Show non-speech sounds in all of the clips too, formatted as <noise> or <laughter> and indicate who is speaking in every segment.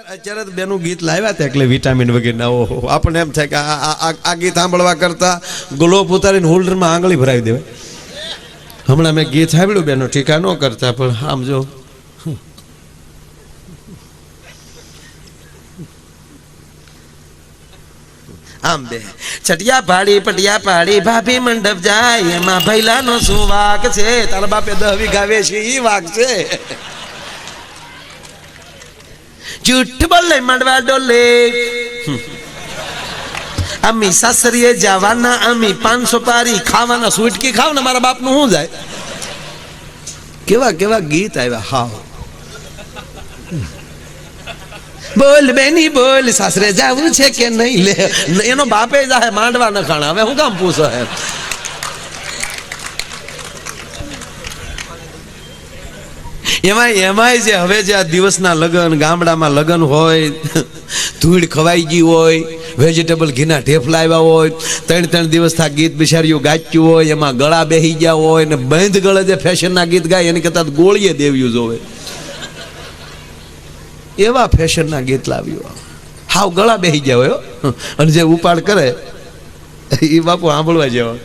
Speaker 1: અત્યારે બેનું ગીત લાવ્યા હતા એટલે વિટામિન વગેરે ઓહો, આપણને એમ થાય કે આ ગીત સાંભળવા કરતા ગ્લોપ ઉતારીને હોલ્ડરમાં આંગળી ભરાવી દેવાય. હમણાં મેં ગીત સાંભળ્યું બેનો, ટીકા ન કરતા, પણ આમ જો. આમ બે. ચટિયા પાડી, પટિયા પાડી, ભાભી મંડપ જાય, એમાં ભૈલાનો શું વાક છે? તારા બાપે દહ વીઘા વેચી એ વાક છે. જૂઠ બોલે માંડવા ડોલે. અમી સાસરીએ જવાના, અમી પાંચસો પારી ખાવાના, સુટકી ખાવ ને મારા બાપનું શું જાય? કેવા કેવા ગીત આવ્યા, હાવ. બોલ બેની, બોલ, સાસરે જવું છે કે નહીં લે? એનો બાપે જાય માંડવા ન ખાણા હવે હું કામ પૂછો હે? એમાં એમાંય જે હવે જે આ દિવસના લગન, ગામડામાં લગન હોય, <laughs> ધૂળ ખવાઈ ગઈ હોય વેજીટેબલ ઘીના ઢેફલા આવ્યા હોય, ત્રણ ત્રણ દિવસ થા ગીત બિચારીઓ ગાચ્યું હોય, એમાં ગળા બેહી ગયા હોય ને બંધ ગળે જે ફેશનના ગીત ગાય, એની કરતાં ગોળીએ દેવ્યું જોવે એવા ફેશનના ગીત લાવ્યું હાવ ગળા બેહી ગયા હોય. અને જે ઉપાડ કરે, એ બાપુ સાંભળવા જેવા.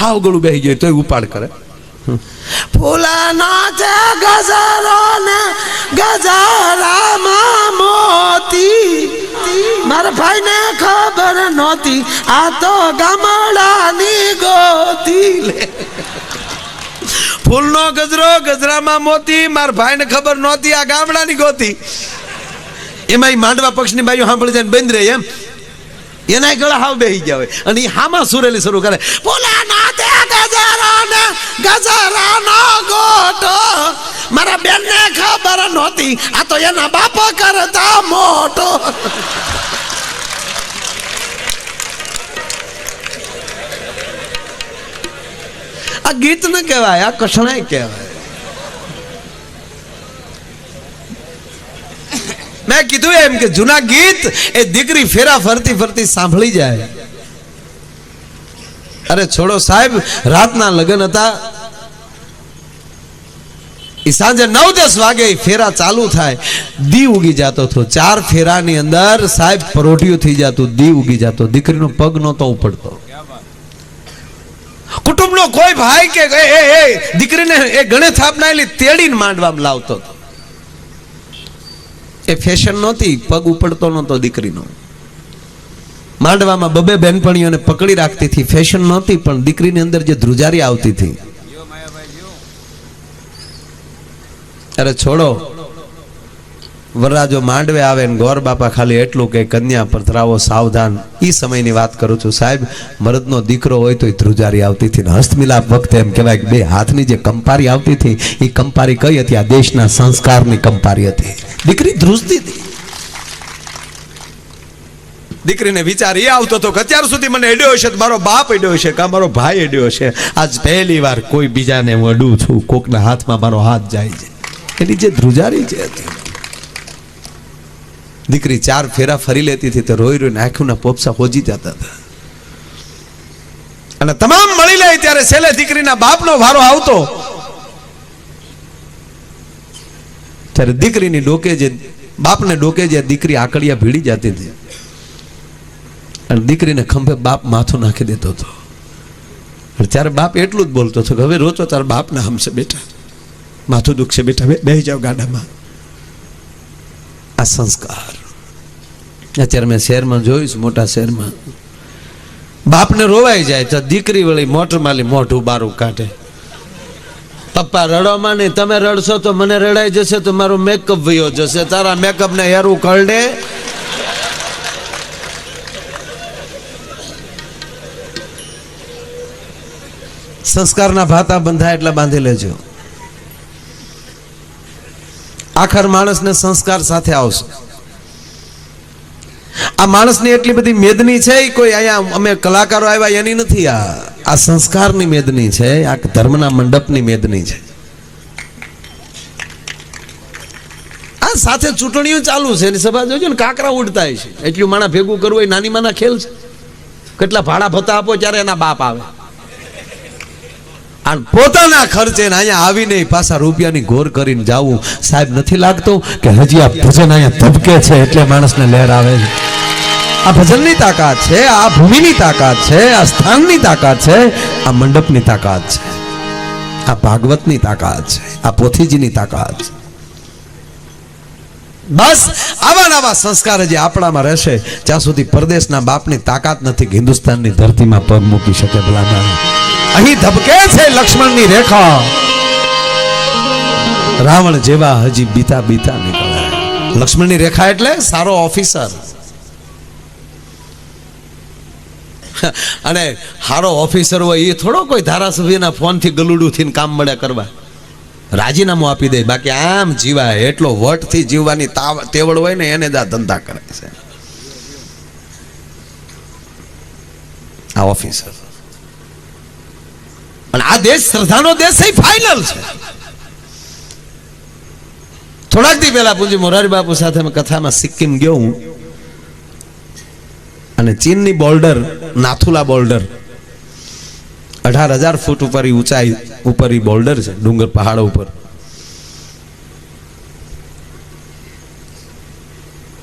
Speaker 1: હાવ ગળું બેહી ગયું તોય ઉપાડ કરે. ફૂલાનો છે ગજરો ને ગજરામાં મોતી. મારા ભાઈને ખબર નહોતી, આ તો ગામડાની ગોતી. ફૂલનો ગજરો ગજરામાં મોતી, મારા ભાઈને ખબર નહોતી, આ ગામડાની ગોતી. એમાં માંડવા પક્ષની બાજુ સાંભળી જાય બંધ રહે એમ. એના ગળા હાવ બેહી ગયા હોય. અને એ હામાં સુરેલી શરૂ કરે. ફૂલાના તે ગજરો ગજરાનો ગોટો મારા બેનને ખબર નહોતી. આ તો એના બાપા કરતા મોટો. આ ગીત ન કહેવાય, આ કશણાય કહેવાય. મેં કીધું એમ કે જૂના ગીત એ દીકરી ફેરા ફરતી ફરતી સાંભળી જાય. અરે છોડો સાહેબ, રાતના લગ્ન હતા. એ સાંજે નવ દસ વાગે ફેરા ચાલુ થાય. દી ઉગી જતો હતો. ચાર ફેરાની અંદર સાહેબ પરોઠિયું થઈ જતું. દી ઉગી જતો. દીકરીનો પગ નહોતો ઉપડતો. કુટુંબનો કોઈ ભાઈ કે, એ એ દીકરીને એ ગણે થાપનાયેલી તેડીને માંડવામાં લાવતો હતો. એ ફેશન નહોતી. પગ ઉપડતો નહોતો દીકરીનો. માંડવામાં બબે બેનપણીઓને પકડી રાખતી હતી. ફેશન નહોતી, પણ દીકરીની અંદર જે ધ્રુજારી આવતી હતી. અરે છોડો. વરરાજો માંડવે આવે ને ગોર બાપા ખાલી એટલું કે કન્યા પથરાવો સાવધાન. એ સમયની વાત કરું છું. સાહેબ, મરદનો દીકરો હોય તો એ ધ્રુજારી આવતી હતી હસ્તમિલાપ વખતે એમ કહેવાય કે બે હાથની જે કંપારી આવતી હતી એ કંપારી કઈ હતી? આ દેશના સંસ્કારની કંપારી હતી. દીકરી ધ્રુજતી હતી. દીકરીને વિચાર એ આવતો હતો કે અત્યાર સુધી મને અડ્યો હશે મારો બાપ અડ્યો હશે, કે મારો ભાઈ અડ્યો હશે. આજ પહેલી વાર કોઈ બીજાને હું અડું છું, કોકના હાથમાં મારો હાથ જાય છે. એની જે ધ્રુજારી છે દીકરી ચાર ફેરા ફરી લેતી હતી, તો રોઈ રોઈને આંખોના પોપસા હોજી જતા હતા. અને તમામ મળી લે ત્યારે છેલ્લે દીકરીના બાપનો વારો આવતો. ત્યારે દીકરીની ડોકે જે, બાપને ડોકે જે દીકરી આકડિયા ભીડી જતી હતી. અને દીકરીને ખંભે બાપ માથું નાખી દેતો હતો. ત્યારે બાપ એટલું જ બોલતો હતો કે હવે રોચો તારે બાપના હમશે બેટા. માથું દુખશે બેટા. બેહી જાઓ ગાડામાં. આ સંસ્કાર. અત્યારે મેં શહેરમાં છે, મોટા શહેરમાં. બાપને રોવાઈ જાય તો દીકરી વળી મોટર માલી મોઢું બારું કાઢે. પપ્પા રડોમાં નહીં. તમે રડશો તો મને રડાઈ જશે તો મારું મેકઅપ વયો જશે. તારા મેકઅપને હેરું કરડે સંસ્કારના ભાતા બંધાય એટલે બાંધી લેજો. આખર માણસને સંસ્કાર સાથે આવશે. આ માણસની એટલી બધી મેદની છે કોઈ અહીંયા અમે કલાકારો આવ્યા એની નથી. આ આ સંસ્કારની મેદની છે, આ ધર્મના મંડપની મેદની છે. આ સાથે ચૂંટણીઓ ચાલુ છે, એની સભા જોજો ને કાકરા ઉડતા છે. એટલું માણા ભેગું કરવું એ નાની માના ખેલ છે. કેટલા ભાડા ભત્તા આપો ત્યારે એના બાપ આવે. પોતાના ખર્ચે અહીંયા આવીને પાછા રૂપિયાની ઘોર કરીને જાવું સાહેબ નથી લાગતો કે હજી આ ભજન અહીંયા ધબકે છે એટલે માણસને લહેર આવે છે. આ ભજનની તાકાત છે, આ ભૂમિની તાકાત છે, આ સ્થાનની તાકાત છે, આ મંડપની તાકાત છે, આ ભાગવતની તાકાત છે, આ પોથીજીની તાકાત છે. બસ આવા નવા સંસ્કાર જે આપણામાં રહેશે ત્યાં સુધી પરદેશના બાપની તાકાત નથી હિન્દુસ્તાનની ધરતીમાં પગ મૂકી શકે ભલામણ અહીં ધબકે છે લક્ષ્મણની રેખા. રાવણ જેવા હજી બીતા બીતા નીકળે. લક્ષ્મણની રેખા એટલે સારો ઓફિસર. અને સારો ઓફિસર હોય એ થોડો કોઈ ધારાસભ્યના ફોનથી ગલુડું થઈને કામ મળે કરવા. રાજીનામું આપી દે, બાકી આમ જીવાય. એટલો વટથી જીવવાની તાવ- તેવડ હોય ને એને જ આ ધંધા કરે છે. આ ઓફિસર. અને આ દેશ શ્રદ્ધાનો દેશ એ ફાઇનલ છે. થોડાક દી પહેલા પૂજી મોરારી બાપુ સાથે મેં કથામાં સિક્કિમ ગયો હું. અને ચીનની બોર્ડર, નાથુલા બોર્ડર, અઢાર હજાર ફૂટ ઉપર ઊંચાઈ ઉપર ઈ બોર્ડર છે, ડુંગર પહાડો ઉપર.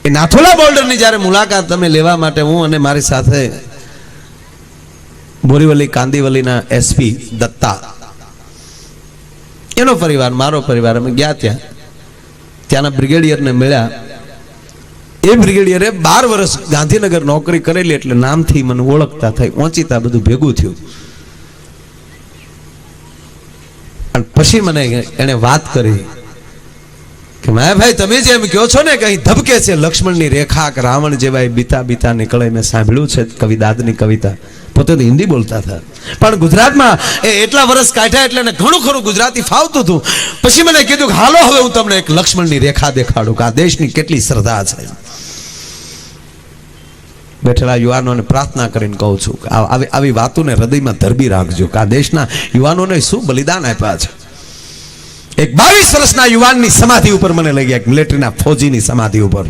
Speaker 1: એ નાથુલા બોર્ડરની જ્યારે મુલાકાત તમે લેવા માટે હું અને મારી સાથે બોરીવલી, કાંદીવલીના એસપી દત્તા. એનો પરિવાર, મારો પરિવાર, અમે ગયા ત્યાં. ત્યાંના બ્રિગેડિયરને મળ્યા. એ બ્રિગેડિયરે બાર વર્ષ ગાંધીનગર નોકરી કરેલી એટલે નામથી મને ઓળખતા થઈ. ઓંચીતા બધું ભેગું થયું. અને પછી મને એણે વાત કરી. કે માયાભાઈ તમે જેમ કહો છો ને કે ધબકે છે લક્ષ્મણની રેખા, કે રાવણ જેવા બીતા બીતા નીકળે, મેં સાંભળ્યું છે કવિદાદની કવિતા. પોતે તો હિન્દી બોલતા હતા. પણ ગુજરાતમાં એ એટલા વર્ષ કાઢ્યા એટલે એને ઘણું ખરું ગુજરાતી ફાવતું હતું. પછી મને કીધું કે, હાલો, હવે હું તમને એક લક્ષ્મણની રેખા દેખાડું, કે આ દેશની કેટલી શ્રદ્ધા છે. બેઠેલા યુવાનોને પ્રાર્થના કરીને કહું છું કે આવી આવી વાતોને હૃદયમાં ધરબી રાખજો, કે આ દેશના યુવાનોને શું બલિદાન આપ્યા છે. એક બાવીસ વર્ષના યુવાનની સમાધિ ઉપર મને લઈ ગયા, એક મિલિટરીના ફોજીની સમાધિ ઉપર.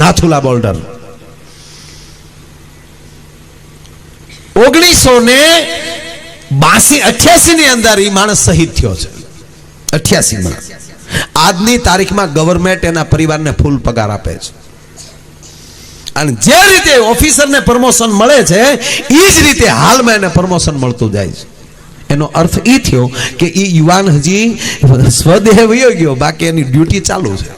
Speaker 1: નાથુલા બોર્ડર ઓગણીસો ને બાસી અઠ્યાસી ની અંદર એ માણસ શહીદ થયો છે. અઠ્યાસી માં આજની તારીખમાં ગવર્મેન્ટ એના પરિવારને ફૂલ પગાર આપે છે. અને જે રીતે ઓફિસરને પ્રમોશન મળે છે એ જ રીતે હાલમાં એને પ્રમોશન મળતું જાય છે. એનો અર્થ એ થયો કે એ યુવાન હજી સ્વદેહ વયો ગયો, બાકી એની ડ્યુટી ચાલુ છે.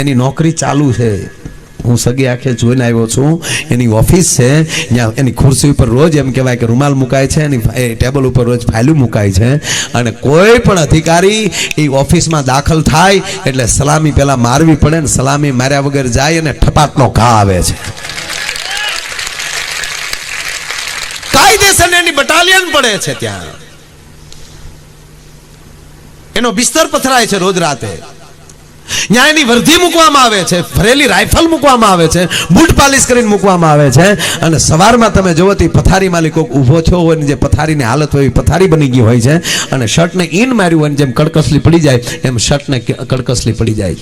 Speaker 1: એની નોકરી ચાલુ છે. હું સગી આંખે જોઈને આવ્યો છું. એની ઓફિસ છે. ત્યાં એની ખુરશી ઉપર રોજ એમ કહેવાય કે રૂમાલ મુકાય છે. એની ટેબલ ઉપર રોજ ફાઇલું મુકાય છે. અને કોઈ પણ અધિકારી એ ઓફિસમાં દાખલ થાય એટલે સલામી પહેલાં મારવી પડે ને સલામી માર્યા વગર જાય અને ઠપાટનો ઘા આવે છે. કાયદેસર પડે છે ત્યાં. એનો બિસ્તર પથરાય છે રોજ રાતે. ત્યાં એની વર્ધી મૂકવામાં આવે છે ભરેલી રાઇફલ મૂકવામાં આવે છે, બૂટ પાલિશ કરીને મૂકવામાં આવે છે, અને સવારમાં તમે જોવો તે પથારી માલિક કોઈક ઊભો થયો હોય જે પથારીની હાલત હોય પથારી બની ગઈ હોય છે, અને શર્ટને ઇન માર્યું હોય જેમ કડકસલી પડી જાય, એમ શર્ટને કડકસલી પડી જાય.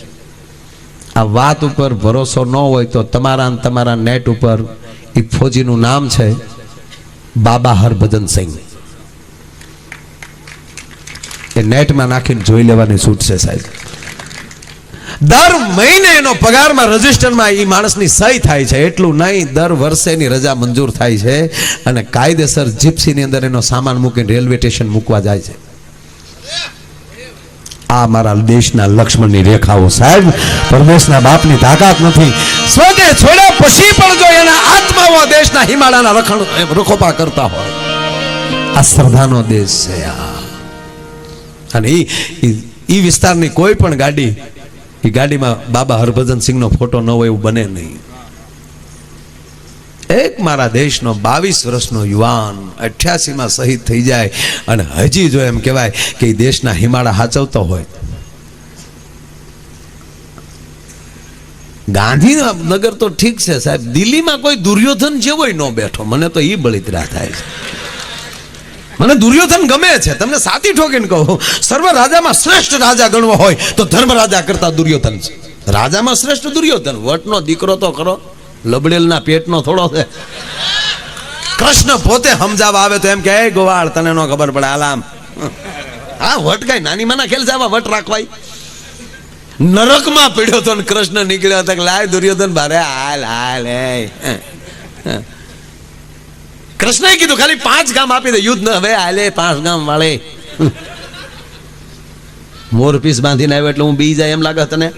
Speaker 1: આ વાત ઉપર ભરોસો ન હોય તો તમારા તમારા નેટ ઉપર એ ફોજીનું નામ છે બાબા હરભજન સિંહ. એ નેટમાં નાખીને જોઈ લેવાની છૂટ છે સાહેબ. દર મહિને એનો પગારમાં રજિસ્ટરમાં એ માણસની સહી થાય છે. એટલું નહીં, દર વર્ષે એની રજા મંજૂર થાય છે અને કાયદેસર જીપ્સીની અંદર એનો સામાન મૂકીને રેલવે સ્ટેશન મૂકવા જાય છે. આ મારા દેશના લક્ષ્મણની રેખાઓ સાહેબ. પરદેશના બાપની તાકાત નથી. સ્વદેશ પછી પણ જો એના આત્માઓ દેશના હિમાલયના રખણ રખોપા કરતા હોય, આ શ્રદ્ધાનો દેશ છે આ. અને એ વિસ્તારની કોઈ પણ ગાડી એ ગાડીમાં બાબા હરભજન સિંહનો ફોટો ન હોય એવું બને નહીં. એક મારા દેશનો બાવીસ વર્ષનો યુવાન અઠ્યાસીમાં શહીદ થઈ જાય. અને હજી જો એમ કહેવાય કે દેશના હિમાળા હાચવતો હોય ગાંધીનગર તો ઠીક છે સાહેબ. દિલ્હીમાં કોઈ દુર્યોધન જેવો ન બેઠો. મને તો એ બળિતરા થાય છે. મને દુર્યોધન ગમે છે. તમને સાથી ઠોકીને કહું સર્વ રાજામાં શ્રેષ્ઠ રાજા ગણવો હોય તો ધર્મ રાજા કરતા દુર્યોધન છે. રાજામાં શ્રેષ્ઠ દુર્યોધન. વટનો દીકરો તો ખરો, લબડેલના પેટનો થોડો છે. કૃષ્ણ પોતે સમજાવવા આવે તો એમ કે ગોવાળ, તને નો ખબર પડે, આલામ. હા, વટ કઈ નાની માના ખેલ જવા વટ રાખવાય? નરકમાં પીડ્યો તો કૃષ્ણ નીકળ્યો હતો લાય દુર્યોધન ભારે હાલ હાલ એ કૃષ્ણએ કીધું, ખાલી પાંચ ગામ આપી દે, યુદ્ધ હવે હાલે, પાંચ ગામ વાળે. મોર પીસ બાંધીને આવ્યો એટલે હું બી જાય એમ લાગે તને.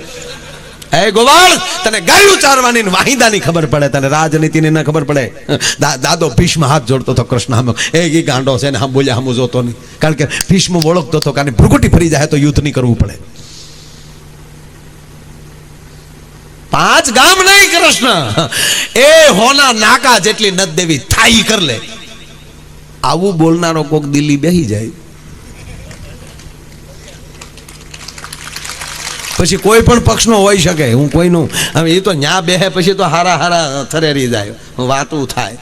Speaker 1: હે ગોવાળ, તને ગાયું ચારવાની ને વાહિંદાની ખબર પડે, તને રાજનીતિની ના ખબર પડે. દાદો ભીષ્મ હાથ જોડતો હતો કૃષ્ણ સામે. એ ગી ગાંડો છે ને હમ બોલ્યા હમ જોતો નહીં. કારણ કે ભીષ્મ ઓળખતો હતો કારણ ભ્રુકુટી ફરી જાય તો યુદ્ધ નહીં કરવું પડે. પાંચ ગામ નહીં, કૃષ્ણ. એ હોના નાકા જેટલી નદ દેવી, થાઈ કર લે. આવું બોલનારો કોક દિલ્હી બેહી જાય. પછી કોઈ પણ પક્ષનો હોઈ શકે, હું કોઈનું હવે એ તો ન્યા બેહે, પછી તો હારા હારા થરેરી જાય, વાતું થાય.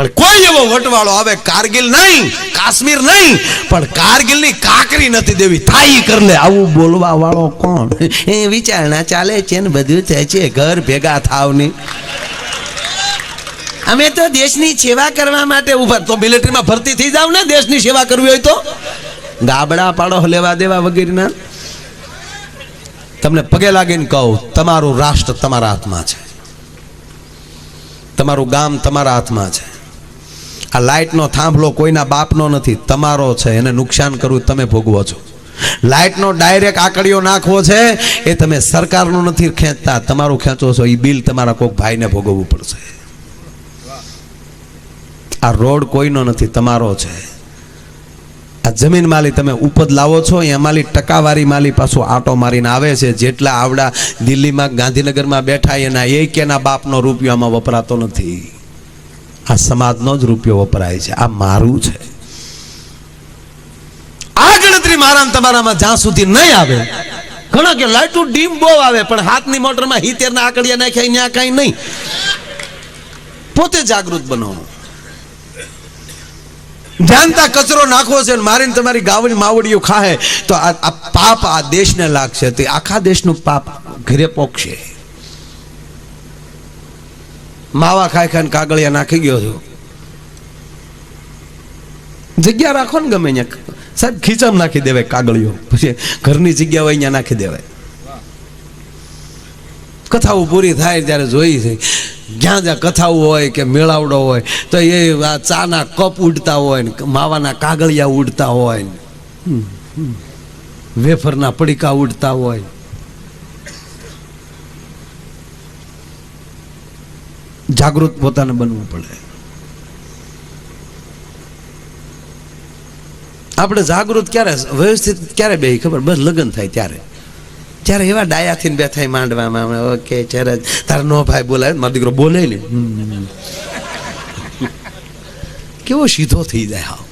Speaker 1: પણ કોઈ એવો વટવાળો આવે, કારગિલ નહીં, કાશ્મીર નહીં, પણ કારગિલની કાકરી નથી દેવી. થાઈ કરલે આવું બોલવા વાળો કોણ? એ વિચારણા ચાલે છે ને, બધું થાય છે. ઘર ભેગા થાવની અમે તો દેશની સેવા કરવા માટે ઊભા. તો મિલિટરીમાં ભરતી થઈ જાવ ને, દેશની સેવા કરવી હોય તો? ગાબડા પાડો લેવા દેવા વગેરેના. તમને પગે લાગીને કહું, તમારું રાષ્ટ્ર તમારા હાથમાં છે. તમારું ગામ તમારા હાથમાં છે. આ લાઇટનો થાંભલો કોઈના બાપનો નથી, તમારો છે, એને નુકસાન કરવું તમે ભોગવો છો. લાઇટનો ડાયરેક્ટ આકડીઓ નાખવો છે, એ તમે સરકારનો નથી ખેંચતા, તમારું ખેંચો છો એ બિલ તમારા કોઈક ભાઈને ભોગવવું પડશે. આ રોડ કોઈનો નથી, તમારો છે. આ જમીન માલી તમે ઉપજ લાવો છો, અહીંયા માલી ટકાવારી માલી પાછું આટો મારીને આવે છે, જેટલા આવડા દિલ્હીમાં, ગાંધીનગરમાં બેઠા, એના એ એના બાપનો રૂપિયામાં વપરાતો નથી. આ સમાજનો જ રૂપિયો વપરાય છે. આ મારું છે. આ ગણતરી મારા તમારામાં જ્યાં સુધી નહીં આવે, ઘણા કે લાઈટું ડીમ બહુ આવે, પણ હાથની મોટરમાં હિતેરના આકડિયા નાખ્યા ત્યાં કાંઈ નહીં. પોતે જાગૃત બનો જાણતા કચરો નાખવો છે મારીને તમારી ગાવડી માવડીઓ ખાહે, તો આ પાપ આ દેશને લાગશે. તે આખા દેશનું પાપ ઘરે પોકશે માવા ખાઈ ખાઈને કાગળિયા નાખી ગયો છું. જગ્યા રાખો ને ગમે અહીંયા સાહેબ, ખીચામ નાખી દેવાય કાગળિયો. પછી ઘરની જગ્યા હોય અહીંયા નાખી દેવાય. કથાઓ પૂરી થાય ત્યારે જોઈ છે. જ્યાં જ્યાં કથાઓ હોય કે મેળાવડો હોય, તો એ આ ચાના કપ ઉડતા હોય ને માવાના કાગળિયા ઉડતા હોય ને. વેફરના પડીકા ઉડતા હોય. જાગૃત પોતાને બનવું પડે. આપણે જાગૃત ક્યારે, વ્યવસ્થિત ક્યારે બે ખબર? બસ લગ્ન થાય ત્યારે. ત્યારે એવા ડાયાથી બે થાય માંડવામાં ઓકે ત્યારે તારા નો ભાઈ બોલાય મારો દીકરો બોલે ને કેવો સીધો થઈ જાય હાવ.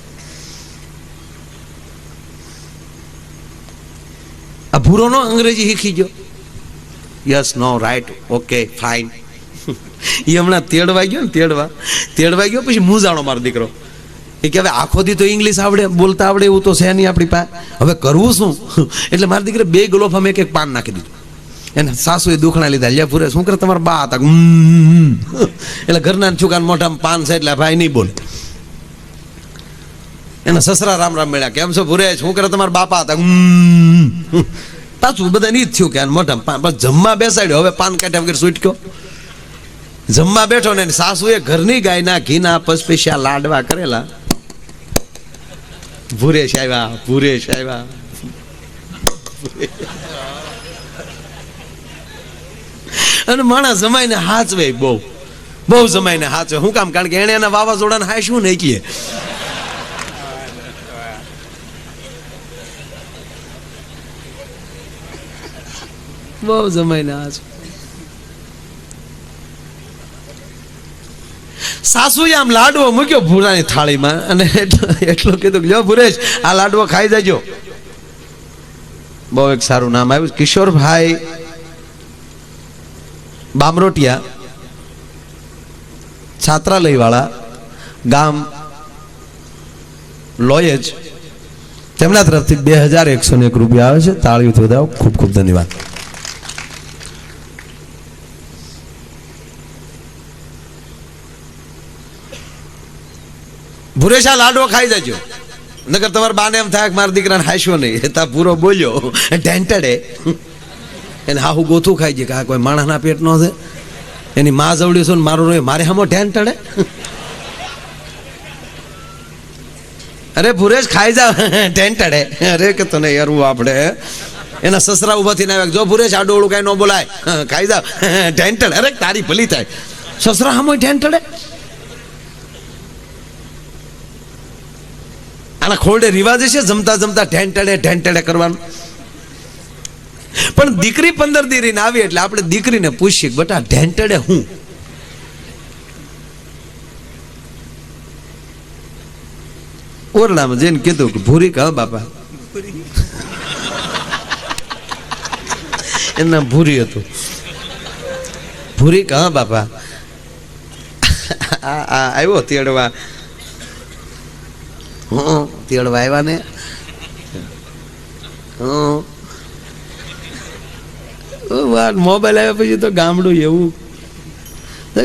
Speaker 1: આ ભૂરો નો અંગ્રેજી શીખી ગયો. Yes no right okay fine એ હમણાં તેડવા ગયો ને, તેડવા. તેડવા ગયો પછી મૂંઝાણો મારો દીકરો. એ કે હવે આખો દી તો ઇંગ્લિશ આવડે, બોલતા આવડે એવું તો છે નહીં આપણી પાસે. હવે કરવું શું? એટલે મારા દીકરે બે ગ્લોફ અમે એક પાન નાખી દીધું. એને સાસુએ દુખણા લીધા. લે પૂરે શું કરે તમારા બા હતા. એટલે ઘરના છોકરા મોઢામાં પાન છે એટલે ભાઈ નહીં બોલે. એના સસરા રામ રામ મળ્યા. કેમ છો ભૂરે? શું કરે તમારા બાપા હતા? પાછું બધા જ થયું કે મોટા પાન. જમવા બેસાડ્યો. હવે પાન કાઢ્યા વગર છૂટક્યો જમવા બેઠો ને સાસુએ ઘરની ગાયના ઘીના પસપેશિયા લાડવા કરેલા. ભૂરેશ આવ્યા ભૂરેશ આવ્યા. અને માણસ જમાઈને હાચવે બહુ. બહુ જમાઈને હાચવે. શું કામ? કારણ કે એને એના વાવાઝોડાને હાશું નહીં કીએ. બહુ જમાઈને હાચવે. સાસુએ આમ લાડવો મૂક્યો ભૂરાની થાળીમાં અને એટલું કીધું લ્યો ભુરેશ, આ લાડવો ખાઈ જજો. બહુ એક સારું નામ આવ્યું. કિશોરભાઈ બામરોટિયા છાત્રાલય વાળા ગામ લોયજ. તેમના તરફથી બે હજાર એકસો ને એક રૂપિયા આવે છે. તાળીઓથી વધાવો ખૂબ ખૂબ ધન્યવાદ. ભુરેશા લાડવો ખાઈ જજો. નકર તમારે બાને એમ થાય મારા દીકરાને હાસ્યો નહીં. તા પૂરો બોલ્યો. ઢેંટડે એને હાહુ ગોથું ખાઈ જાય કે આ કોઈ માણસના પેટનો છે. એની મા જવડી છે મારું નહીં. મારે હામો ઢેંટડે અરે ભુરેશ ખાઈ જાવ ઢેંટડે અરે કે તને યારું આપણે એના સસરા ઊભા થઈને આવ્યા જો ભુરેશ, આ ડોળું કાંઈ ન બોલાય. ખાઈ જાવ ઢેંટડ અરે તારી ભલી થાય. સસરા હમો ઢેંટડે આના ખોરડે રિવાજ છે જમતા જમતા ઢેંટડે ઢેંટડે કરવાનું. પણ દીકરી પંદર દીરીને આવી એટલે આપણે દીકરીને પૂછીએ બેટા ઢેંટડે હું? ઓરડામાં જઈને કીધું કે ભૂરી કહો બાપા. એના ભૂરી હતું. ભૂરી કહો બાપા. આવ્યો તેડવા. હં તેડવા વાવ્યા ને? વાત મોબાઈલ આવ્યા પછી તો ગામડું એવું.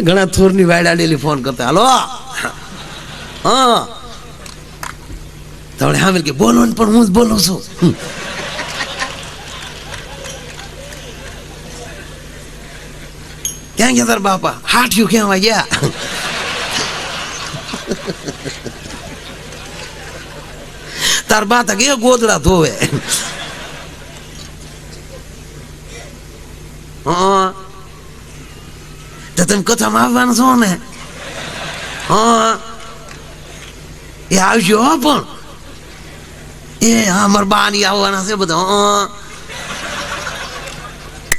Speaker 1: ઘણા થોરની વાડાડેલી ફોન કરતા, હાલો. હા. તમને હા કે, બોલો ને, પણ હું જ બોલું છું. ક્યાં ગયા તાર બાપા? હાઠ્યું ક્યાં? વાગ્યા તાર બા તક એ ગોદડા ધોવે? હા. તમે કથામાં આવવાનું છો ને? હા. એ આવજો હો પણ. એ, હા, મારા બા ની આવવાના છે બધા, હા.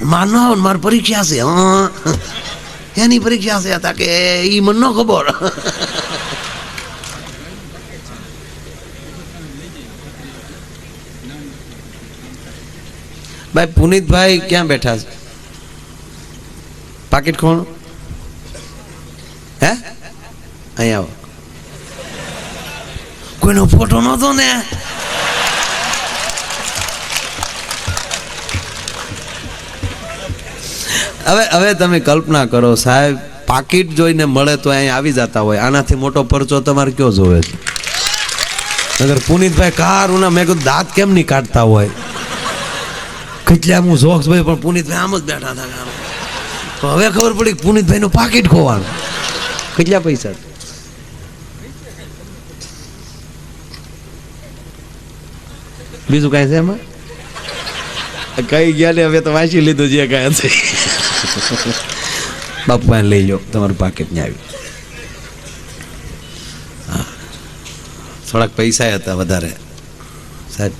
Speaker 1: માર ન આવે મારી પરીક્ષા છે, હા. એની પરીક્ષા છે હતા કે ઈ મને ન ખબર. ભાઈ, પુનિતભાઈ ક્યાં બેઠા છે? પાકીટ કોણ હે? અહીંયા આવો. કોઈનો ફોટો નહોતો ને? હવે હવે તમે કલ્પના કરો, સાહેબ, પાકીટ જોઈને મળે તો અહીં આવી જતા હોય. આનાથી મોટો પરચો તમારે કયો જોવે છે? અગર પુનિતભાઈ કાર ઉના, મેં કીધું દાંત કેમ નહીં કાઢતા હોય? કેટલા હું જોક્સ પણ પુનિતભાઈ આમ જ બેઠા હતા તો હવે ખબર પડી કે પુનિતભાઈનું પાકીટ ખોવાનું. કેટલા પૈસા? બીજું કાંઈ છે એમાં? કઈ ગયા ને હવે તો વાંચી લીધું જે કાંઈ છે બાપુ લઈ લો તમારું પાકીટ ને આવ્યું હા. થોડાક પૈસા હતા વધારે. સાહેબ.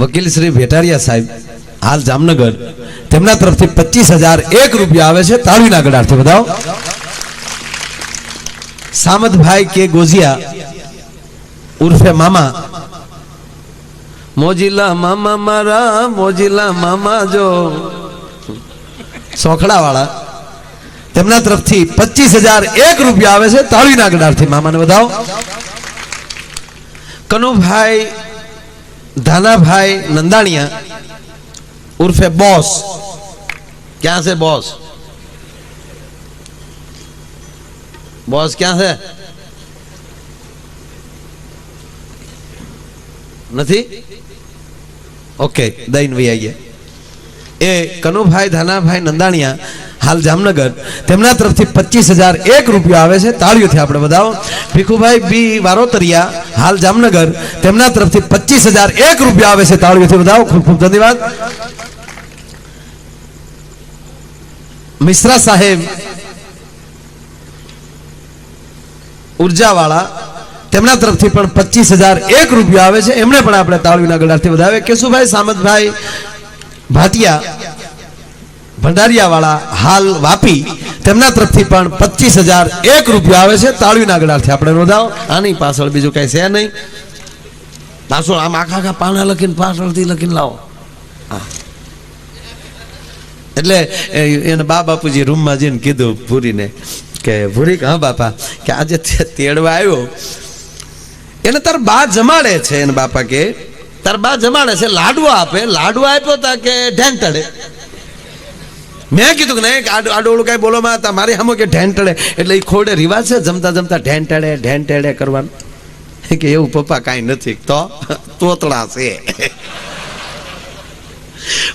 Speaker 1: વકીલ શ્રી ભેટારિયા સાહેબ, હાલ જામનગર, તેમના તરફથી પચીસ હજાર એક રૂપિયા આવે છે તાળીના ગડારથી બતાવો સામતભાઈ કે ગોઝિયા, ઉર્ફે મામા. મોજીલા મામા મારા, મોજીલા મામા જો. સોખડા વાળા તેમના તરફથી પચીસ હજાર એક રૂપિયા આવે છે તાળીના ગડારથી, મામાને બતાવો કનુભાઈ ધાનાભાઈ નંદાણીયા ઉર્ફે બોસ ક્યાં છે બોસ બોસ ક્યાં છે નથી ઓકે દઈને વહી આવીએ એ કનુભાઈ ધાનાભાઈ નંદાણીયા હાલ જામનગર તેમના તરફથી પચીસ હજાર એક રૂપિયા આવે છે. તાળીઓથી આપણે બધાઓ ભીખુભાઈ બી વારોતરિયા, હાલ જામનગર તેમના તરફથી પચીસ હજાર એક રૂપિયા આવે છે. તાળીઓથી બધાઓ ખૂબ ખૂબ ધન્યવાદ. મિશ્રા સાહેબ, ઉર્જાવાળા તેમના તરફથી પણ પચીસ હજાર એક રૂપિયા આવે છે. એમણે પણ આપણે તાળીના ગળાથી વધાવે કેશુભાઈ સામતભાઈ ભાટિયા ભંડારિયા વાળા હાલ વાપી, તેમના તરફથી પણ પચીસ હજાર એક રૂપિયા આવે છે. તાળવીના ગળાથી આપણે નોંધાવો. આની પાછળ બીજું કઈ છે નહીં. પાછળ આમ આખા આખા પાના લખીને પાછળથી લખીને લાવો. હા. એટલે એને બા બાપુજી રૂમમાં જઈને કીધું ભૂરીને કે ભૂરી હા બાપા, કે આજે તેડવા આવ્યો. એને તાર બા જમાડે છે, એને બાપા કે, તાર બા જમાડે છે, લાડવા આપે. લાડવા આપ્યો તા કે ઢેંટડે. મેં કીધું કે નહીં આડું આડોળું કાંઈ બોલવામાં હતા મારી સામે કે ઢેંટડે એટલે એ ખોડે રિવાજ છે, જમતા જમતા ઢેંટડે ઢેંટડે કરવાનું. કે એવું પપ્પા કાંઈ નથી. તો? તોતડા છે.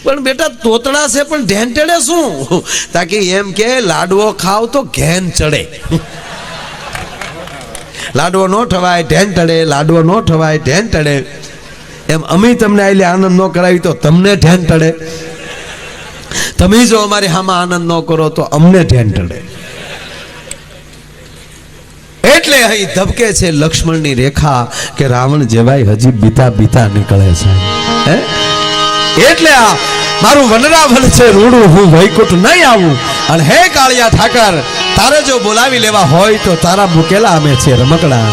Speaker 1: પણ બેટા તોતડા છે, પણ ઢેંટડે શું? તાકી એમ કે લાડવો ખાવ તો ઘેન ચડે. લાડવો નો ઠવાય ઢેંટડે લાડવો નો ઠવાય ઢેંટડે એમ અમે તમને આઈલે આનંદ ન કરાવી તો તમને ઢેંટડે તમે જો અમારી હામાં આનંદ ન કરો તો અમને ઢેંટડે એટલે અહીં ધબકે છે લક્ષ્મણની રેખા કે રાવણ જેવાય હજી બીતા બીતા નીકળે છે. હે? એટલે આ મારું વનરાવન છે, રૂડું હું વૈકુંઠ નહીં આવું. અને હે કાળિયા ઠાકર, તારે જો બોલાવી લેવા હોય તો તારા મૂકેલા અમે છે રમકડા.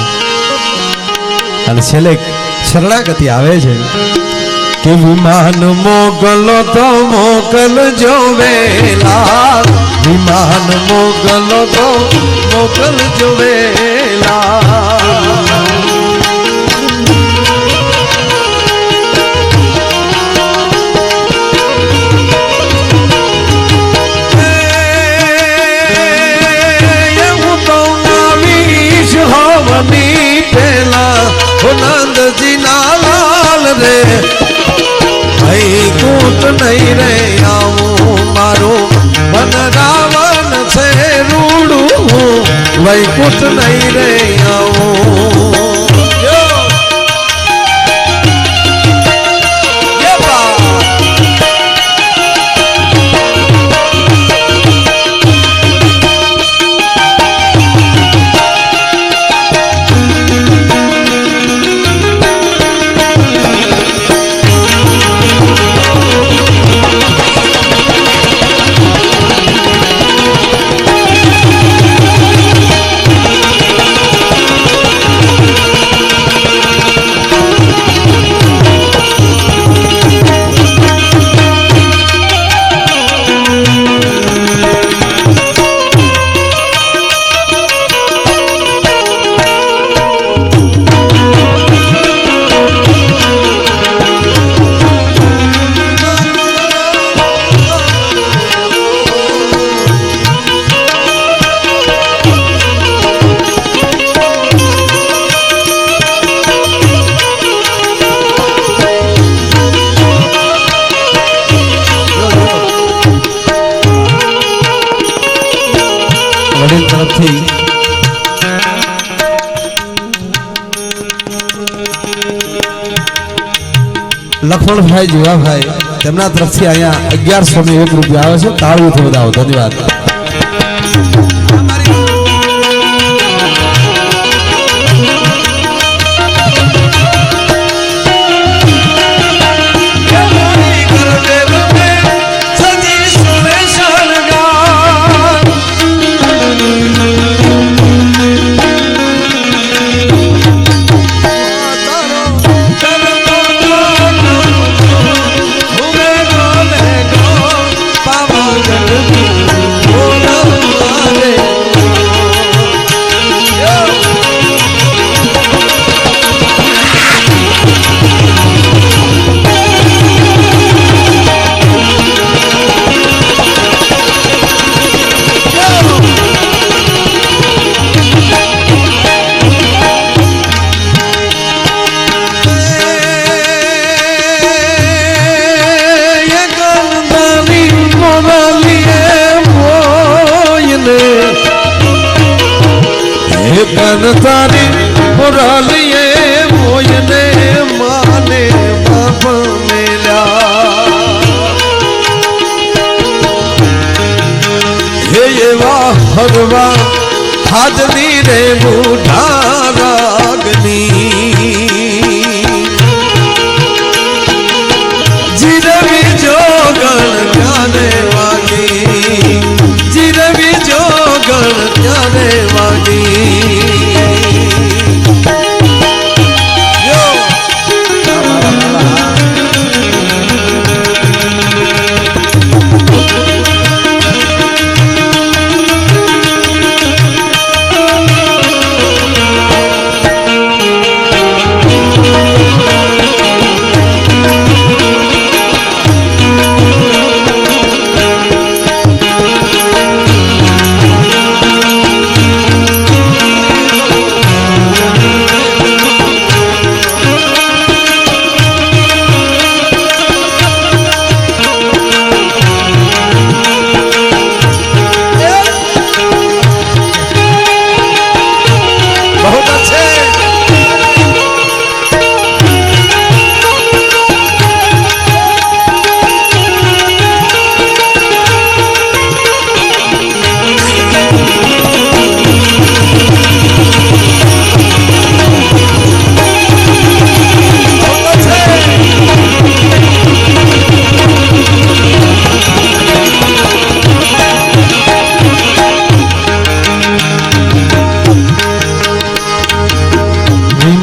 Speaker 1: અને છેલ્લે શરણાગતિ આવે છે. કે વિમાન મોગલો તો મોકલજો વેલા વિમાન મોગલો તો વેલા તો નાવીશ હવની પેલા હો લાલ રે કૂટ નહીં રે આવું મારું મન રાવણ છે રૂડું. વૈકુંઠ નહીં રે આવું. લખમણભાઈ જીવાભાઈ તેમના તરફથી અહીંયા અગિયારસો ને એક રૂપિયા આવે છે. તાળીઓથી વધાવો. ધન્યવાદ. કન તારી મુરલીએ મોયને માને બાપ મેલ્યા. હે એવા હરવા હાજની રે બુઢા રાગની જીરવી જોગણ ત્યારે વાગી? જીરવી જોગણ ત્યારે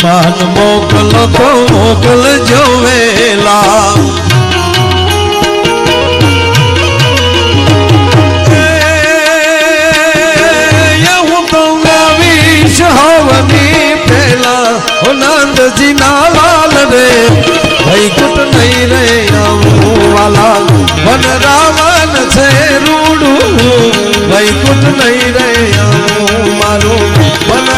Speaker 1: મહેમાન મોકલો તો મોકલ જોવેલા નંદજી લાલ રે વૈકુટ નહીં રે આવું વાલા. છે રૂડું વૈકુટ નહીં રે મારું. વન